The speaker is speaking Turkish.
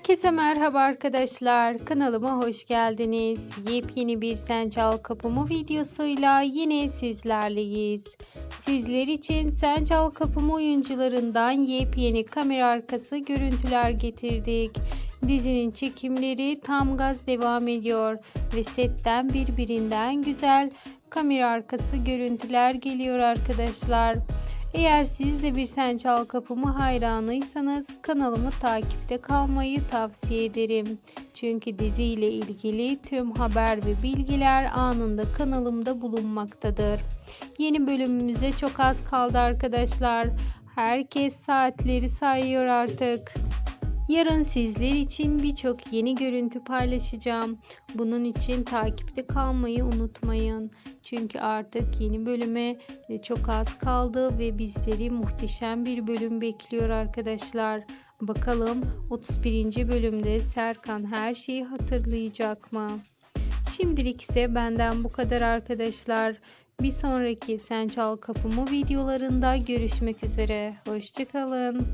Herkese merhaba arkadaşlar. Kanalıma hoş geldiniz. Yepyeni bir Sen Çal Kapımı videosuyla yine sizlerleyiz. Sizler için Sen Çal Kapımı oyuncularından yepyeni kamera arkası görüntüler getirdik. Dizinin çekimleri tam gaz devam ediyor ve setten birbirinden güzel kamera arkası görüntüler geliyor arkadaşlar. Eğer siz de bir Sen Çal Kapımı hayranıysanız kanalımı takipte kalmayı tavsiye ederim. Çünkü dizi ile ilgili tüm haber ve bilgiler anında kanalımda bulunmaktadır. Yeni bölümümüze çok az kaldı arkadaşlar. Herkes saatleri sayıyor artık. Yarın sizler için birçok yeni görüntü paylaşacağım. Bunun için takipte kalmayı unutmayın. Çünkü artık yeni bölüme e, çok az kaldı ve bizleri muhteşem bir bölüm bekliyor arkadaşlar. Bakalım 31. bölümde Serkan her şeyi hatırlayacak mı? Şimdilik ise benden bu kadar arkadaşlar. Bir sonraki Sen Çal Kapımı videolarında görüşmek üzere. Hoşçakalın.